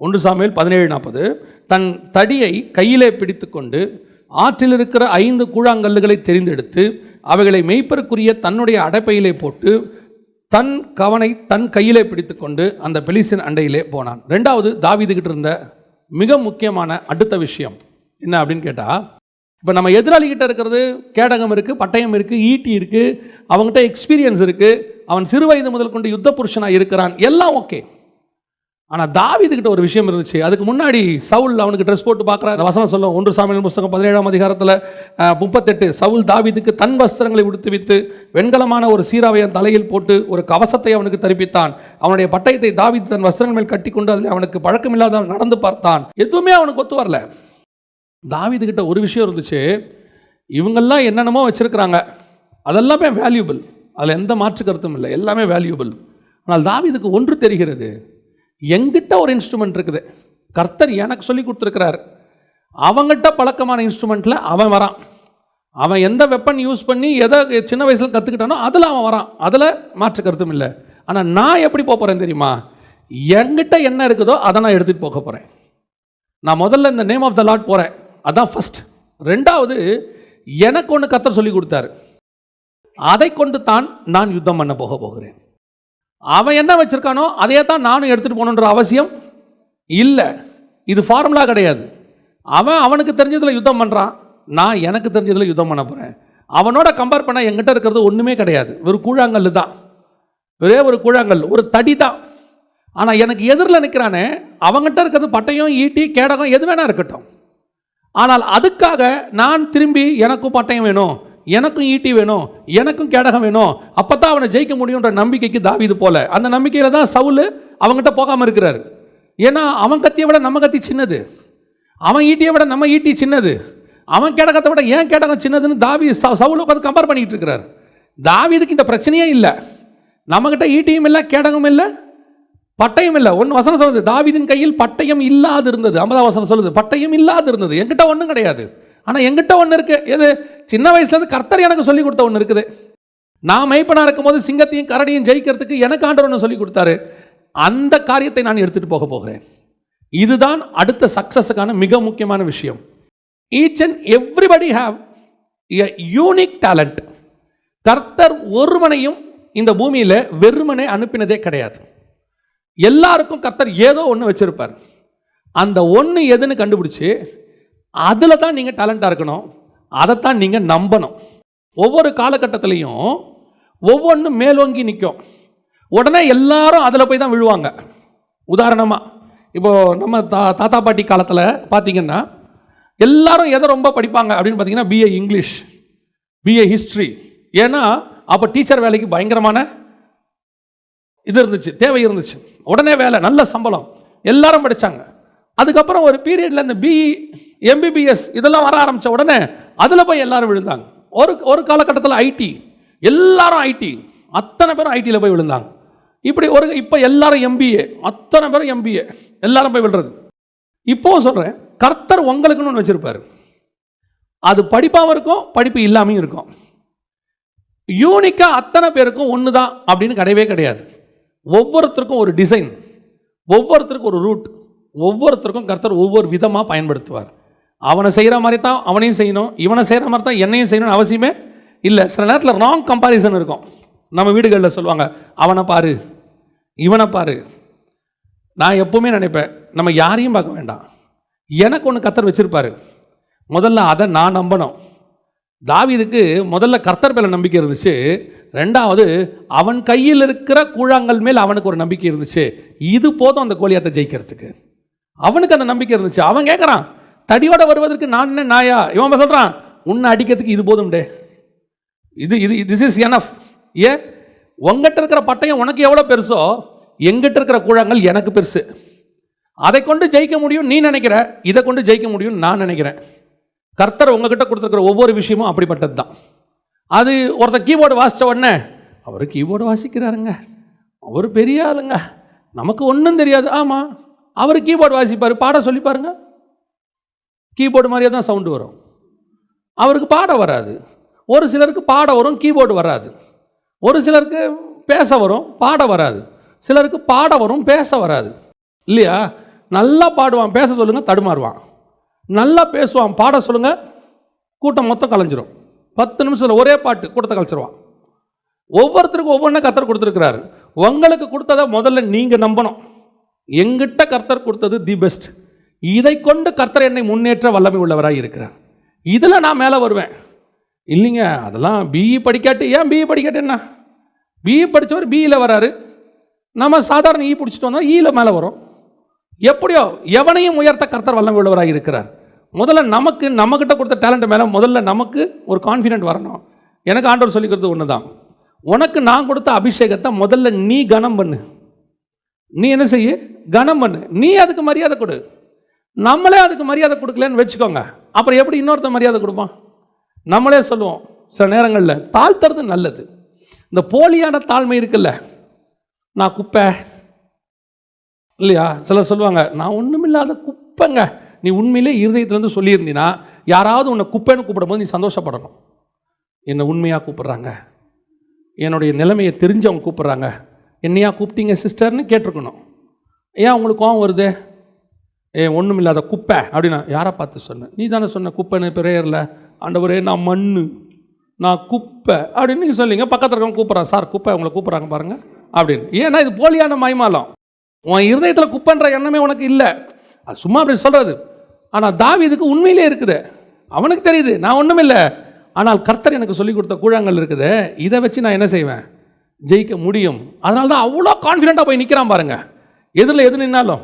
ஒன்று சாமியல் பதினேழு நாற்பது. தன் தடியை கையிலே பிடித்துக்கொண்டு ஆற்றில் இருக்கிற ஐந்து கூழாங்கல்லுகளை தெரிந்தெடுத்து அவைகளை மெய்ப்பருக்குரிய தன்னுடைய அடைப்பையிலே போட்டு தன் கவனை தன் கையிலே பிடித்துக்கொண்டு அந்த பெலிசின் அண்டையிலே போனான். ரெண்டாவது தாவிதுகிட்டு இருந்த மிக முக்கியமான அடுத்த விஷயம் என்ன அப்படின்னு கேட்டால் இப்போ நம்ம எதிராளிகிட்ட இருக்கிறது கேடகம் இருக்குது பட்டயம் இருக்குது ஈட்டி இருக்குது அவங்ககிட்ட எக்ஸ்பீரியன்ஸ் இருக்குது அவன் சிறு வயது முதல் கொண்டு யுத்த புருஷனாக இருக்கிறான் எல்லாம் ஓகே ஆனால் தாவிதுகிட்ட ஒரு விஷயம் இருந்துச்சு. அதுக்கு முன்னாடி சவுல் அவனுக்கு ட்ரெஸ் போட்டு பார்க்குற வசனம் சொல்லும். ஒன்று சாமியல் புஸ்தகம் பதினேழாம் அதிகாரத்தில் முப்பத்தெட்டு. சவுல் தாவீதுக்கு தன் வஸ்திரங்களை உடுத்துவித்து வெண்கலமான ஒரு சீராவை தலையில் போட்டு ஒரு கவசத்தை அவனுக்கு தரிப்பித்தான். அவனுடைய பட்டயத்தை தாவித் தன் வஸ்திரங்கள் மேல் கட்டிக்கொண்டு அதில் அவனுக்கு பழக்கமில்லாத நடந்து பார்த்தான். எதுவுமே அவனுக்கு ஒத்து வரல. தாவிதுகிட்ட ஒரு விஷயம் இருந்துச்சு. இவங்கெல்லாம் என்னென்னமோ வச்சுருக்கிறாங்க. அதெல்லாமே வேல்யூபிள் அதில் எந்த மாற்று கருத்தும் இல்லை. எல்லாமே வேல்யூபிள் ஆனால் தாவீதுக்கு ஒன்று தெரிகிறது. எங்கிட்ட ஒரு இன்ஸ்ட்ருமெண்ட் இருக்குது. கர்த்தர் எனக்கு சொல்லி கொடுத்துருக்கிறார். அவங்ககிட்ட பழக்கமான இன்ஸ்ட்ருமெண்ட்டில் அவன் வரான். அவன் எந்த வெப்பன் யூஸ் பண்ணி எதை சின்ன வயசில் கற்றுக்கிட்டானோ அதில் அவன் வரான். அதில் மாற்று கருத்தும் இல்லை. ஆனால் நான் எப்படி போக போகிறேன் தெரியுமா? என்கிட்ட என்ன இருக்குதோ அதை நான் எடுத்துகிட்டு போக போகிறேன் நான் முதல்ல இந்த நேம் ஆஃப் த லாட் போகிறேன் அதான் ஃபஸ்ட் ரெண்டாவது எனக்கு ஒன்று கத்தர் சொல்லி கொடுத்தாரு. அதை கொண்டு தான் நான் யுத்தம் பண்ண போக போகிறேன். அவன் என்ன வச்சுருக்கானோ அதையே தான் நானும் எடுத்துகிட்டு போகணுன்ற அவசியம் இல்லை. இது ஃபார்முலா கிடையாது. அவன் அவனுக்கு தெரிஞ்சதில் யுத்தம் பண்ணுறான் நான் எனக்கு தெரிஞ்சதில் யுத்தம் பண்ண போகிறேன் அவனோட கம்பேர் பண்ணால் எங்கிட்ட இருக்கிறது ஒன்றுமே கிடையாது. ஒரு கூழாங்கல் தான். ஒரே ஒரு கூழாங்கல் ஒரு தடி தான். ஆனால் எனக்கு எதிரில் நிற்கிறானே அவங்ககிட்ட இருக்கிறது பட்டயம் ஈட்டி கேடகம் எது வேணால் இருக்கட்டும். ஆனால் அதுக்காக நான் திரும்பி எனக்கும் பட்டயம் வேணும். எனக்கும் ஈட்டி வேணும் எனக்கும் கேடகம் வேணும் அப்போ தான் அவனை ஜெயிக்க முடியுன்ற நம்பிக்கைக்கு தாவிது போல. அந்த நம்பிக்கையில் தான் சவுல் அவங்ககிட்ட போகாமல் இருக்கிறாரு. ஏன்னா அவன் கத்தியை விட நம்ம கத்தி சின்னது. அவன் ஈட்டியை விட நம்ம ஈட்டி சின்னது. அவன் கேடகத்தை விட ஏன் கேடகம் சின்னதுன்னு தாவி சவுல் உட்காந்து கம்பேர் பண்ணிட்டு இருக்கிறார். தாவிதுக்கு இந்த பிரச்சனையே இல்லை. நம்மக்கிட்ட ஈட்டியும் இல்லை கேடகமும் இல்லை பட்டயம் இல்லை. ஒன்று வசனம் சொல்லுது தாவீதின் கையில் பட்டயம் இல்லாது இருந்தது ஐம்பதாம் வசனம் சொல்லுது பட்டயம் இல்லாது இருந்தது என்கிட்ட ஒன்றும் கிடையாது. ஆனால் என்கிட்ட ஒன்று இருக்குது எது? சின்ன வயசுலேருந்து கர்த்தர் எனக்கு சொல்லி கொடுத்த ஒன்று இருக்குது. நான் மெய்ப்பனாக இருக்கும்போது சிங்கத்தையும் கரடியும் ஜெயிக்கிறதுக்கு எனக்கு ஆண்டவர் ஒன்று சொல்லி கொடுத்தாரு. அந்த காரியத்தை நான் எடுத்துகிட்டு போக போகிறேன். இதுதான் அடுத்த சக்ஸஸுக்கான மிக முக்கியமான விஷயம். Each and everybody have a unique talent கர்த்தர் ஒருவனையும் இந்த பூமியில் வெறுமனே அனுப்பினதே கிடையாது. எல்லாருக்கும் கர்த்தர் ஏதோ ஒன்று வச்சுருப்பார். அந்த ஒன்று எதுன்னு கண்டுபிடிச்சி அதில் தான் நீங்கள் டேலண்ட்டாக இருக்கணும். அதைத்தான் நீங்கள் நம்பணும். ஒவ்வொரு காலகட்டத்திலையும் ஒவ்வொன்றும் மேலோங்கி நிற்கும் உடனே எல்லாரும் அதில் போய் தான் விழுவாங்க. உதாரணமாக இப்போது நம்ம தா தாத்தா பாட்டி காலத்தில் பார்த்திங்கன்னா எல்லாரும் எதை ரொம்ப படிப்பாங்க அப்படின்னு பார்த்தீங்கன்னா பிஏ இங்கிலீஷ் பிஏ ஹிஸ்ட்ரி ஏன்னா அப்போ டீச்சர் வேலைக்கு பயங்கரமான இது இருந்துச்சு தேவை இருந்துச்சு. உடனே வேலை நல்ல சம்பளம். எல்லாரும் படித்தாங்க அதுக்கப்புறம் ஒரு பீரியடில் இந்த பிஇ எம்பிபிஎஸ் இதெல்லாம் வர ஆரம்பித்த உடனே அதில் போய் எல்லாரும் விழுந்தாங்க. ஒரு ஒரு காலகட்டத்தில் ஐடி எல்லாரும் ஐடி அத்தனை பேரும் ஐடியில் போய் விழுந்தாங்க. இப்படி ஒரு இப்போ எல்லாரும் எம்பிஏ அத்தனை பேரும் எம்பிஏ எல்லாரும் போய் விழுறது. இப்போவும் சொல்கிறேன் கர்த்தர் உங்களுக்குன்னு ஒன்று வச்சுருப்பார். அது படிப்பாகவும் இருக்கும் படிப்பு இல்லாமையும் இருக்கும். யூனிக்காக அத்தனை பேருக்கும் ஒன்று தான் அப்படின்னு கிடையவே கிடையாது. ஒவ்வொருத்தருக்கும் ஒரு டிசைன் ஒவ்வொருத்தருக்கும் ஒரு ரூட் ஒவ்வொருத்தருக்கும் கர்த்தர் ஒவ்வொரு விதமாக பயன்படுத்துவார். அவனை செய்கிற மாதிரி தான் அவனையும் செய்யணும் இவனை செய்கிற மாதிரி தான் என்னையும் செய்யணும்னு அவசியமே இல்லை. சில நேரத்தில் ராங் கம்பாரிசன் இருக்கும். நம்ம வீடுகளில் சொல்லுவாங்க அவனை பாரு இவனை பாரு. நான் எப்பவுமே நினைப்பேன் நம்ம யாரையும் பார்க்க வேண்டாம். எனக்கு ஒன்று கர்த்தர் வச்சுருப்பாரு. முதல்ல அதை நான் நம்பணும். தாவிதுக்கு முதல்ல கர்த்தர் மேலே நம்பிக்கை இருந்துச்சு. ரெண்டாவது அவன் கையில் இருக்கிற கூழாங்கல் மேல் அவனுக்கு ஒரு நம்பிக்கை இருந்துச்சு. இது போதும் அந்த கோலியாத்தை ஜெயிக்கிறதுக்கு. அவனுக்கு அந்த நம்பிக்கை இருந்துச்சு. அவன் கேட்குறான் தடியோட வருவதற்கு நான் என்ன நாயா? இவன் சொல்கிறான் உன்னை அடிக்கிறதுக்கு இது போதும் டே இது இது திஸ் இஸ் எனஃப் ஏ உங்ககிட்ட இருக்கிற பட்டயம் உனக்கு எவ்வளோ பெருசோ எங்கிட்ட இருக்கிற கூழாங்கல் எனக்கு பெருசு. அதை கொண்டு ஜெயிக்க முடியும் நீ நினைக்கிற இதை கொண்டு ஜெயிக்க முடியும் நான் நினைக்கிறேன். கர்த்தர் உங்ககிட்ட கொடுத்துருக்கிற ஒவ்வொரு விஷயமும் அப்படிப்பட்டது தான். அது ஒருத்தர் கீபோர்டு வாசித்த உடனே அவர் கீபோர்டு வாசிக்கிறாருங்க. அவர் பெரிய ஆளுங்க. நமக்கு ஒன்றும் தெரியாது. ஆமாம் அவர் கீபோர்டு வாசிப்பார் பாட சொல்லி பாருங்க. கீபோர்டு மாதிரியே தான் சவுண்டு வரும். அவருக்கு பாட வராது. ஒரு சிலருக்கு பாட வரும் கீபோர்டு வராது. ஒரு சிலருக்கு பேச வரும் பாட வராது. சிலருக்கு பாட வரும் பேச வராது. இல்லையா? நல்லா பாடுவான் பேச சொல்லுங்கள் தடுமாறுவான். நல்லா பேசுவான் பாட சொல்லுங்கள் கூட்டம் மொத்தம் கலைஞ்சிரும். பத்து நிமிஷத்தில் ஒரே பாட்டு கூட்டத்தை கலைச்சிருவான். ஒவ்வொருத்தருக்கும் ஒவ்வொன்றா கத்தர் கொடுத்துருக்கிறாரு. உங்களுக்கு கொடுத்ததை முதல்ல நீங்கள் நம்பணும். எங்கிட்ட கர்த்தர் கொடுத்தது தி பெஸ்ட் இதை கொண்டு கர்த்தர் என்னை முன்னேற்ற வல்லமை உள்ளவராக இருக்கிறார். இதில் நான் மேலே வருவேன். இல்லைங்க அதெல்லாம் பிஇ படிக்காட்டி ஏன் பிஇ படிக்காட்டி என்ன பிஇ படித்தவர் பிஇயில் வராரு. நம்ம சாதாரண இ பிடிச்சிட்டு வந்தால் e ஈயில் மேலே வரும். எப்படியோ எவனையும் உயர்த்த கர்த்தர் வல்லமை உள்ளவராக இருக்கிறார். முதல்ல நமக்கு நம்மக்கிட்ட கொடுத்த டேலண்ட் மேலே முதல்ல நமக்கு ஒரு கான்ஃபிடென்ட் வரணும். எனக்கு ஆண்டவர் சொல்லிக்கிறது ஒன்று தான் உனக்கு நான் கொடுத்த அபிஷேகத்தை முதல்ல நீ கனம் பண்ணு. நீ என்ன செய்ய? கனம் பண்ணு. நீ அதுக்கு மரியாதை கொடு. நம்மளே அதுக்கு மரியாதை கொடுக்கலன்னு வச்சுக்கோங்க. அப்புறம் எப்படி இன்னொருத்த மரியாதை கொடுப்பான்? நம்மளே சொல்லுவோம் சில நேரங்களில் தாழ்த்துறது நல்லது. இந்த போலியான தாழ்மை இருக்குல்ல நான் குப்பை இல்லையா? சிலர் சொல்லுவாங்க நான் ஒன்றுமில்லாத குப்பைங்க. நீ உண்மையிலே இருதயத்துலேருந்து சொல்லியிருந்தீன்னா யாராவது உன்னை குப்பைன்னு கூப்பிடும்போது நீ சந்தோஷப்படணும். என்னை உண்மையாக கூப்பிட்றாங்க. என்னுடைய நிலைமையை தெரிஞ்சவங்க கூப்பிட்றாங்க. என்னையா கூப்பிட்டீங்க சிஸ்டர்னு கேட்டிருக்கணும். ஏன் உங்களுக்கு கோவம் வருது? ஏ ஒன்றும் இல்லாத குப்பை அப்படின்னா யாரை பார்த்து சொன்னேன் நீ தானே சொன்ன குப்பைன்னு பிரேயரில் ஆண்டவரே நான் மண்ணு நான் குப்பை அப்படின்னு நீங்கள் சொல்லிங்க. பக்கத்தில் இருக்கவங்க கூப்பிட்றான் சார் குப்பை உங்களை கூப்பிட்றாங்க பாருங்கள் அப்படின்னு. ஏன்னா இது போலியான மைமாலம் உன் இருதயத்தில் குப்பைன்ற எண்ணமே உனக்கு இல்லை. அது சும்மா அப்படி சொல்கிறது ஆனால் தாவி இதுக்கு உண்மையிலே இருக்குது. அவனுக்கு தெரியுது நான் ஒன்றும் இல்லை ஆனால் கர்த்தர் எனக்கு சொல்லிக் கொடுத்த கூழாங்கல் இருக்குது. இதை வச்சு நான் என்ன செய்வேன்? ஜெயிக்க முடியும். அதனால தான் அவ்வளோ கான்ஃபிடென்ட்டாக போய் நிற்கிறான் பாருங்கள் எதிரில் எது நின்னாலும்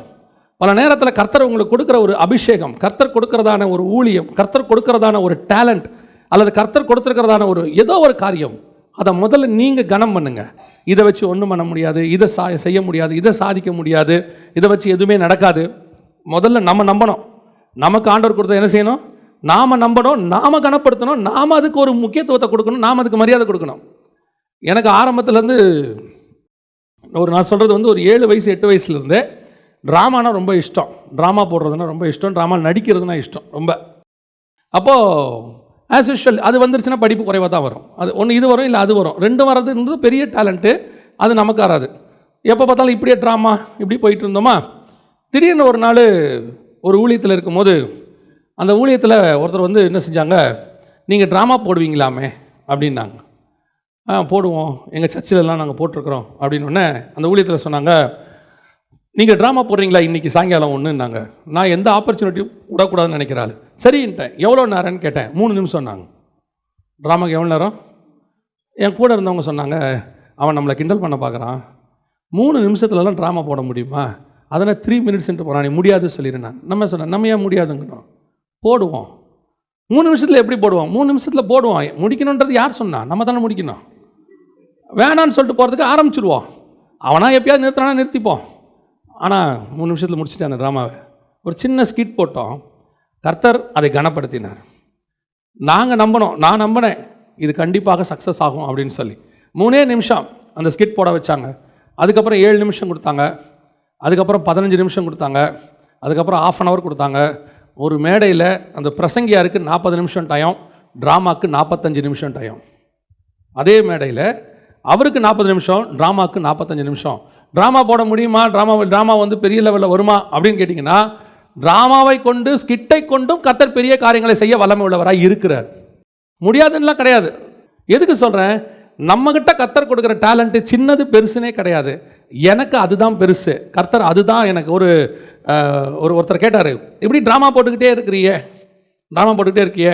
பல நேரத்தில் கர்த்தர் உங்களுக்கு கொடுக்குற ஒரு அபிஷேகம் கர்த்தர் கொடுக்கறதான ஒரு ஊழியம் கர்த்தர் கொடுக்கறதான ஒரு டேலண்ட் அல்லது கர்த்தர் கொடுத்துருக்கிறதான ஒரு ஏதோ ஒரு காரியம் அதை முதல்ல நீங்கள் கனம் பண்ணுங்கள் இதை வச்சு ஒன்றும் பண்ண முடியாது இதை சா செய்ய முடியாது இதை சாதிக்க முடியாது இதை வச்சு எதுவுமே நடக்காது. முதல்ல நம்ம நம்பணும். நமக்கு ஆண்டவர் கொடுத்த என்ன செய்யணும்? நாம் நம்பணும் நாம் கனப்படுத்தணும் நாம் அதுக்கு ஒரு முக்கியத்துவத்தை கொடுக்கணும் நாம் அதுக்கு மரியாதை கொடுக்கணும். எனக்கு ஆரம்பத்துலேருந்து ஒரு நான் சொல்கிறது வந்து ஒரு ஏழு வயசு எட்டு வயசுலேருந்தே ட்ராமானா ரொம்ப இஷ்டம். ட்ராமா போடுறதுனா ரொம்ப இஷ்டம். ட்ராமா நடிக்கிறதுனா இஷ்டம் ரொம்ப. அப்போது ஆஸ் யூஷுவல் அது வந்துருச்சுன்னா படிப்பு குறைவாக தான் வரும். அது ஒன்று இது வரும் இல்லை அது வரும். ரெண்டும் வர்றதுன்றது பெரிய டேலண்ட்டு அது நமக்கு வராது எப்போ பார்த்தாலும் இப்படியே ட்ராமா இப்படி போயிட்டு இருந்தோமா? திடீர்னு ஒரு நாள் ஒரு ஊழியத்தில் இருக்கும்போது அந்த ஊழியத்தில் ஒருத்தர் வந்து என்ன செஞ்சாங்க? நீங்கள் ட்ராமா போடுவீங்களாமே? அப்படின்னாங்க. ஆ போடுவோம். எங்கள் சர்ச்சிலலாம் நாங்கள் போட்டிருக்கிறோம். அப்படின்னு உடனே அந்த ஊழியத்தில் சொன்னாங்க நீங்கள் ட்ராமா போடுறீங்களா? இன்றைக்கி சாயங்காலம் ஒன்றுன்னாங்க நான் எந்த ஆப்பர்ச்சுனிட்டியும் விடக்கூடாதுன்னு நினைக்கிறாள் சரின்ட்டேன். எவ்வளோ நேரம்னு கேட்டேன். மூணு நிமிஷம் சொன்னாங்க. ட்ராமாக்கு எவ்வளோ நேரம்? என் கூட இருந்தவங்க சொன்னாங்க அவன் நம்மளை கிண்டல் பண்ண பார்க்குறான் மூணு நிமிஷத்துலலாம் ட்ராமா போட முடியுமா? அதனால் த்ரீ மினிட்ஸ்ன்ட்டு போகிறான் நீ முடியாதுன்னு சொல்லிடுறேன் நம்ம சொன்னேன் நம்ம ஏன் முடியாதுங்கிறோம்? போடுவோம். மூணு நிமிஷத்தில் எப்படி போடுவோம்? மூணு நிமிஷத்தில் போடுவோம். முடிக்கணுன்றது யார் சொன்னா? நம்ம தானே முடிக்கணும். வேணான்னு சொல்லிட்டு போகிறதுக்கு ஆரம்பிச்சிடுவோம் அவனா எப்பயாவது நிறுத்தினா நிறுத்திப்போம். ஆனால் மூணு நிமிஷத்தில் முடிச்சுட்டேன் அந்த ட்ராமாவை. ஒரு சின்ன ஸ்கிட் போட்டோம். கர்த்தர் அதை கனப்படுத்தினார். நாங்கள் நம்பினோம் நான் நம்பினேன். இது கண்டிப்பாக சக்ஸஸ் ஆகும் அப்படின்னு சொல்லி. மூணே நிமிஷம் அந்த ஸ்கிட் போட வச்சாங்க. அதுக்கப்புறம் ஏழு நிமிஷம் கொடுத்தாங்க. அதுக்கப்புறம் பதினஞ்சு நிமிஷம் கொடுத்தாங்க. அதுக்கப்புறம் ஆஃப் அன் ஹவர் கொடுத்தாங்க. ஒரு மேடையில் அந்த பிரசங்கியாருக்கு நாற்பது நிமிஷம் டயம் ட்ராமாக்கு நாற்பத்தஞ்சு நிமிஷம் டயம் அதே மேடையில் அவருக்கு நாற்பது நிமிஷம் ட்ராமாவுக்கு நாற்பத்தஞ்சு நிமிஷம். ட்ராமா போட முடியுமா? ட்ராமா ட்ராமா வந்து பெரிய லெவலில் வருமா? அப்படின்னு கேட்டிங்கன்னா ட்ராமாவை கொண்டு ஸ்கிட்டை கொண்டும் கத்தர் பெரிய காரியங்களை செய்ய வல்லமை உள்ளவராக இருக்கிறார். முடியாதுன்னெலாம் கிடையாது. எதுக்கு சொல்கிறேன் நம்மக்கிட்ட கத்தர் கொடுக்குற டேலண்ட்டு சின்னது பெருசுனே கிடையாது. எனக்கு அதுதான் பெருசு. கர்த்தர் அதுதான் எனக்கு ஒரு ஒரு ஒருத்தர் கேட்டார் இப்படி ட்ராமா போட்டுக்கிட்டே இருக்கிறியே? ட்ராமா போட்டுக்கிட்டே இருக்கியே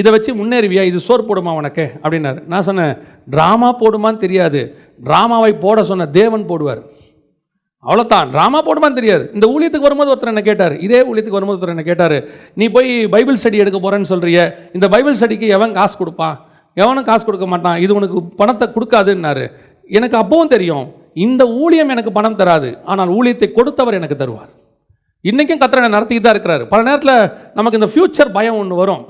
இதை வச்சு முன்னேறுவியா? இது சோர் போடுமா உனக்கு? அப்படின்னாரு. நான் சொன்னேன் ட்ராமா போடுமான்னு தெரியாது. ட்ராமாவை போட சொன்ன தேவன் போடுவார். அவ்வளோதான் ட்ராமா போடுமான்னு தெரியாது. இந்த ஊழியத்துக்கு வரும்போது ஒருத்தர் என்ன கேட்டார். இதே ஊழியத்துக்கு வரும்போது ஒருத்தர் என்ன கேட்டார் நீ போய் பைபிள் ஸ்டடி எடுக்க போகிறேன்னு சொல்கிறிய இந்த பைபிள் ஸ்டடிக்கு எவன் காசு கொடுப்பான் எவனும் காசு கொடுக்க மாட்டான். இது உனக்கு பணத்தை கொடுக்காதுன்னாரு. எனக்கு அப்பவும் தெரியும் இந்த ஊழியம் எனக்கு பணம் தராது. ஆனால் ஊழியத்தை கொடுத்தவர் எனக்கு தருவார். இன்றைக்கும் கத்திரனை நடத்திக்கிட்டு தான் இருக்கிறாரு. பல நேரத்தில் நமக்கு இந்த ஃப்யூச்சர் பயம் ஒன்று வரும்.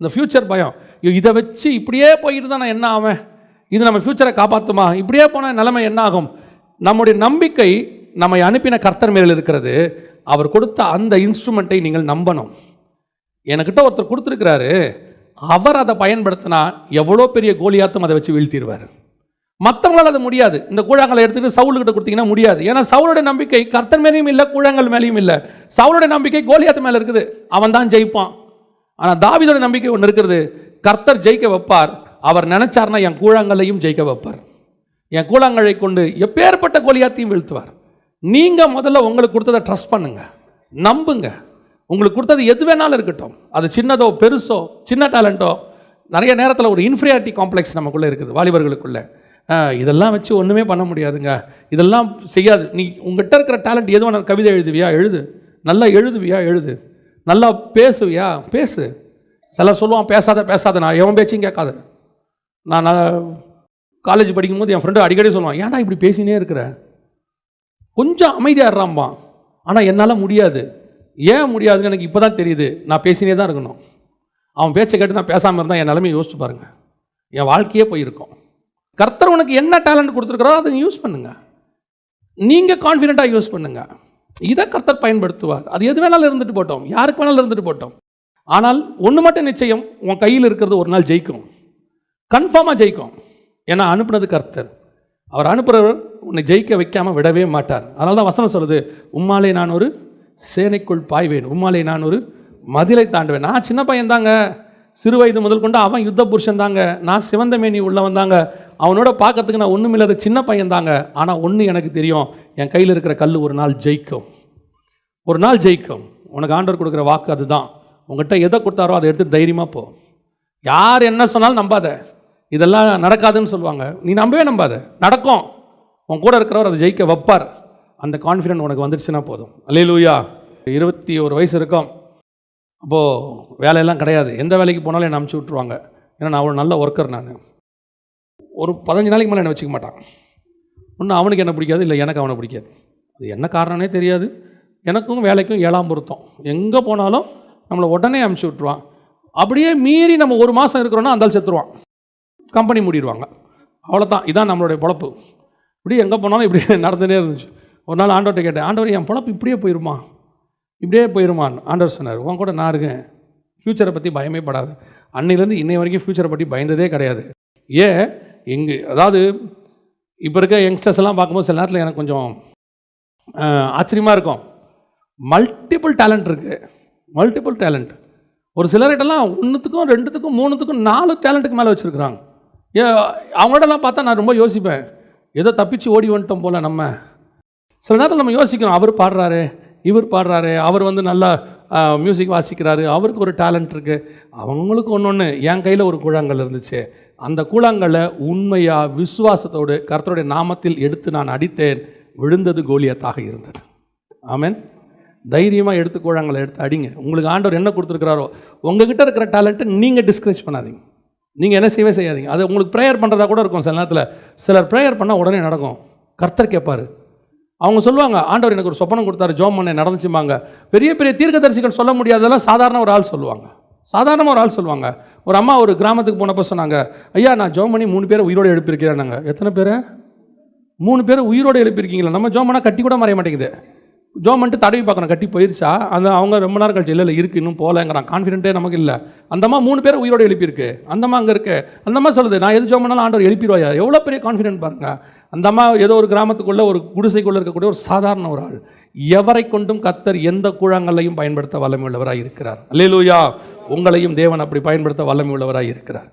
இந்த ஃப்யூச்சர் பயம். ஐயோ, இதை வச்சு இப்படியே போயிட்டு தான் நான் என்ன ஆவேன்? இது நம்ம ஃப்யூச்சரை காப்பாற்றுமா இப்படியே போனால் நிலைமை என்ன ஆகும்? நம்முடைய நம்பிக்கை நம்மை அனுப்பின கர்த்தர் மேல் இருக்கிறது. அவர் கொடுத்த அந்த இன்ஸ்ட்ருமெண்ட்டை நீங்கள் நம்பணும். என்கிட்ட ஒருத்தர் கொடுத்துருக்கிறாரு. அவர் அதை பயன்படுத்தினா எவ்வளோ பெரிய கோலியாத்தும் அதை வச்சு வீழ்த்திடுவார். மற்றவங்களால் அது முடியாது. இந்த கூழாங்கலை எடுத்துட்டு சவுலுக்கிட்ட கொடுத்தீங்கன்னா முடியாது. ஏன்னா சவுளுடைய நம்பிக்கை கர்த்தர் மேலேயும் இல்லை கூழாங்கல் மேலேயும் இல்லை. சவுளுடைய நம்பிக்கை கோலியாத்து மேலே இருக்குது. அவன் தான் ஜெயிப்பான். ஆனால் தாவிதோட நம்பிக்கை ஒன்று இருக்கிறது கர்த்தர் ஜெயிக்க வைப்பார் அவர் நினைச்சார்னா என் கூழாங்கல்லையும் ஜெயிக்க வைப்பார். என் கூழாங்கலை கொண்டு எப்பேற்பட்ட கோலியாத்தையும் வீழ்த்துவார். நீங்கள் முதல்ல உங்களுக்கு கொடுத்ததை ட்ரஸ்ட் பண்ணுங்க நம்புங்க. உங்களுக்கு கொடுத்தது எது வேணாலும் இருக்கட்டும். அது சின்னதோ பெருசோ சின்ன டேலண்ட்டோ நிறைய நேரத்தில் ஒரு இன்ஃபீரியாரிட்டி காம்ப்ளெக்ஸ் நமக்குள்ளே இருக்குது வாலிபர்களுக்குள்ளே. இதெல்லாம் வச்சு ஒன்றுமே பண்ண முடியாதுங்க. இதெல்லாம் செய்யாது. நீ உங்ககிட்ட இருக்கிற டேலண்ட் எது வேணாலும் கவிதை எழுதுவியா? எழுது. நல்லா எழுதுவியா? எழுது. நல்லா பேசுவியா? பேசு. சில சொல்லுவான் பேசாத பேசாத நான் எவன் பேச்சையும் கேட்காத. நான் காலேஜ் படிக்கும்போது என் ஃப்ரெண்டு அடிக்கடி சொல்லுவான் ஏன்டா இப்படி பேசினே இருக்கிற? கொஞ்சம் அமைதியாக இருறாம்பான் ஆனால் என்னால் முடியாது. ஏன் முடியாதுன்னு எனக்கு இப்போ தான் தெரியுது. நான் பேசினே தான் இருக்கணும். அவன் பேச்சை கேட்டு நான் பேசாமல் இருந்தால் என் நிலைமையை யோசிச்சு பாருங்கள் என் வாழ்க்கையே போயிருக்கும். கர்த்தர் உனக்கு என்ன டேலண்ட் கொடுத்துருக்குறோ அதை யூஸ் பண்ணுங்கள் நீங்கள் கான்ஃபிடெண்ட்டாக யூஸ் பண்ணுங்கள் இதை கர்த்தர் பயன்படுத்துவார். அது எது வேணாலும் இருந்துட்டு போட்டோம். யாருக்கு வேணாலும் இருந்துட்டு போட்டோம். ஆனால் ஒன்று மட்டும் நிச்சயம் உன் கையில் இருக்கிறது ஒரு நாள் ஜெயிக்கும். கன்ஃபார்மாக ஜெயிக்கும். ஏன்னா அனுப்புனது கர்த்தர். அவர் அனுப்புகிறவர் உன்னை ஜெயிக்க வைக்காமல் விடவே மாட்டார். அதனால தான் வசனம் சொல்லுது உம்மாலே நான் ஒரு சேனைக்குள் பாய்வேன். உம்மாலே நான் ஒரு மதிலை தாண்டுவேன். நான் சின்ன பையன் தாங்க சிறு வயது முதல் கொண்டு அவன் யுத்த புருஷன் தாங்க. நான் சிவந்த மேனி உள்ளவன் தாங்க அவனோட பார்க்கறதுக்கு நான் ஒன்றுமில்லாத சின்ன பையன் தாங்க. ஆனால் ஒன்று எனக்கு தெரியும். என் கையில் இருக்கிற கல் ஒரு நாள் ஜெயிக்கும். ஒரு நாள் ஜெயிக்கும். உனக்கு ஆண்டவர் கொடுக்குற வாக்கு அதுதான். உங்கள்கிட்ட எதை கொடுத்தாரோ அதை எடுத்து தைரியமாக போ. யார் என்ன சொன்னாலும் நம்பாத. இதெல்லாம் நடக்காதுன்னு சொல்லுவாங்க. நீ நம்பவே நம்பாத. நடக்கும். உன் கூட இருக்கிறவர் அதை ஜெயிக்க வைப்பார். அந்த கான்ஃபிடென்ட் உனக்கு வந்துடுச்சுன்னா போதும். அல்லேலூயா இருபத்தி ஒரு வயசு இருக்கும். அப்போது வேலையெல்லாம் கிடையாது. எந்த வேலைக்கு போனாலும் என்னை அமுச்சு விட்ருவாங்க ஏன்னா நான் ஒரு நல்ல ஒர்க்கர் நான். ஒரு பதினஞ்சு நாளைக்கு மேலே என்னை வச்சுக்க மாட்டான். ஒன்று அவனுக்கு என்ன பிடிக்காது இல்லை எனக்கு அவனை பிடிக்காது. அது என்ன காரணம்னே தெரியாது. எனக்கும் வேலைக்கும் ஏழாம் பொருத்தம். எங்கே போனாலும் நம்மளை உடனே அமுச்சு விட்ருவான் அப்படியே மீறி நம்ம ஒரு மாதம் இருக்கிறோன்னா அந்த செத்துருவான். கம்பெனி மூடிடுவாங்க. அவ்வளோதான் இதான் நம்மளுடைய பொழப்பு. இப்படி எங்கே போனாலும் இப்படி நடந்துகிட்டே இருந்துச்சு. ஒரு நாள் ஆண்டவர்கிட்ட கேட்டேன் ஆண்டவர் என் பொழப்பு இப்படியே போயிருமா? இப்படியே போயிடுமான் ஆண்டவர் சொன்னார் உன் கூட நான் இருக்கேன். ஃப்யூச்சரை பற்றி பயமே படாது. அன்னையிலேருந்து இன்னை வரைக்கும் ஃப்யூச்சரை பற்றி பயந்ததே கிடையாது. ஏன்? எங்கள் அதாவது இப்போ இருக்க யங்ஸ்டர்ஸ் எல்லாம் பார்க்கும்போது சில நேரத்தில் எனக்கு கொஞ்சம் ஆச்சரியமாக இருக்கும். மல்டிபிள் டேலண்ட் இருக்குது மல்டிபிள் டேலண்ட் ஒரு சிலர்கிட்டலாம் ஒன்றுத்துக்கும் ரெண்டுத்துக்கும் மூணுத்துக்கும் நாலு டேலண்ட்டுக்கு மேலே வச்சுருக்குறாங்க. ஏ அவங்களோடலாம் பார்த்தா நான் ரொம்ப யோசிப்பேன். ஏதோ தப்பிச்சு ஓடி வந்துட்டோம் போல் நம்ம. சில நேரத்தில் நம்ம யோசிக்கிறோம் அவர் பாடுறாரு. இவர் பாடுறாரு அவர் வந்து நல்லா மியூசிக் வாசிக்கிறாரு அவருக்கு ஒரு டேலண்ட் இருக்குது அவங்களுக்கு ஒன்று ஒன்று என் கையில் ஒரு கூழாங்கல் இருந்துச்சு. அந்த கூழாங்கலை உண்மையாக விசுவாசத்தோடு கர்த்தருடைய நாமத்தில் எடுத்து நான் அடித்தேன் விழுந்தது கோலியத்தாக இருந்தது. ஆமேன் தைரியமாக எடுத்து கூழாங்கலை எடுத்து அடிங்க. உங்களுக்கு ஆண்டவர் என்ன கொடுத்துருக்கிறாரோ உங்ககிட்ட இருக்கிற டேலண்ட்டை நீங்கள் டிஸ்கரேஜ் பண்ணாதீங்க. நீங்கள் என்ன செய்யவே செய்யாதீங்க. அது உங்களுக்கு ப்ரேயர் பண்ணுறதா கூட இருக்கும். சில நேரத்தில் சிலர் ப்ரேயர் பண்ணால் உடனே நடக்கும். கர்த்தர் கேட்பார் அவங்க சொல்லுவாங்க ஆண்டவர் எனக்கு ஒரு சொப்பனம் கொடுத்தாரு ஜோம் பண்ண நடந்துச்சுமாங்க பெரிய பெரிய தீர்க்கதரிசிகள் சொல்ல முடியாததெல்லாம் சாதாரண ஒரு ஆள் சொல்லுவாங்க. சாதாரணமாக ஒரு ஆள் சொல்லுவாங்க. ஒரு அம்மா ஒரு கிராமத்துக்கு போனப்போ சொன்னாங்க ஐயா நான் ஜோம் பண்ணி மூணு பேரை உயிரோடு எழுப்பியிருக்கிறேன் நாங்கள் எத்தனை பேர்? மூணு பேரை உயிரோடு எழுப்பியிருக்கீங்களா? நம்ம ஜோம் பண்ணால் கட்டி கூட மறைய மாட்டேங்குது. ஜோம் பண்ணிட்டு தடவி பார்க்கணும் கட்டி போயிருச்சா? அந்த அவங்க ரொம்ப நேரம் கழிச்சு இல்லை இல்லை இருக்கு இன்னும் போகலங்கிறான் கான்ஃபிடென்ட்டே நமக்கு இல்லை. அந்தம்மா மூணு பேரை உயிரோடு எழுப்பியிருக்கு. அந்தம்மா அங்கே இருக்கு. அந்தம்மா சொல்லுது நான் எது ஜோம் பண்ணாலும் ஆண்டவர் எழுப்பிடுவாயா? எவ்வளோ பெரிய கான்ஃபிடென்ட் பாருங்கள் அந்த அம்மா ஏதோ ஒரு கிராமத்துக்குள்ளே ஒரு குடிசைக்குள்ளே இருக்கக்கூடிய ஒரு சாதாரண ஒரு ஆள். எவரை கொண்டும் கத்தர் எந்த கூழாங்கல்லையும் பயன்படுத்த வல்லமை உள்ளவராக இருக்கிறார். அல்லேலூயா. உங்களையும் தேவன் அப்படி பயன்படுத்த வல்லமை உள்ளவராக இருக்கிறார்.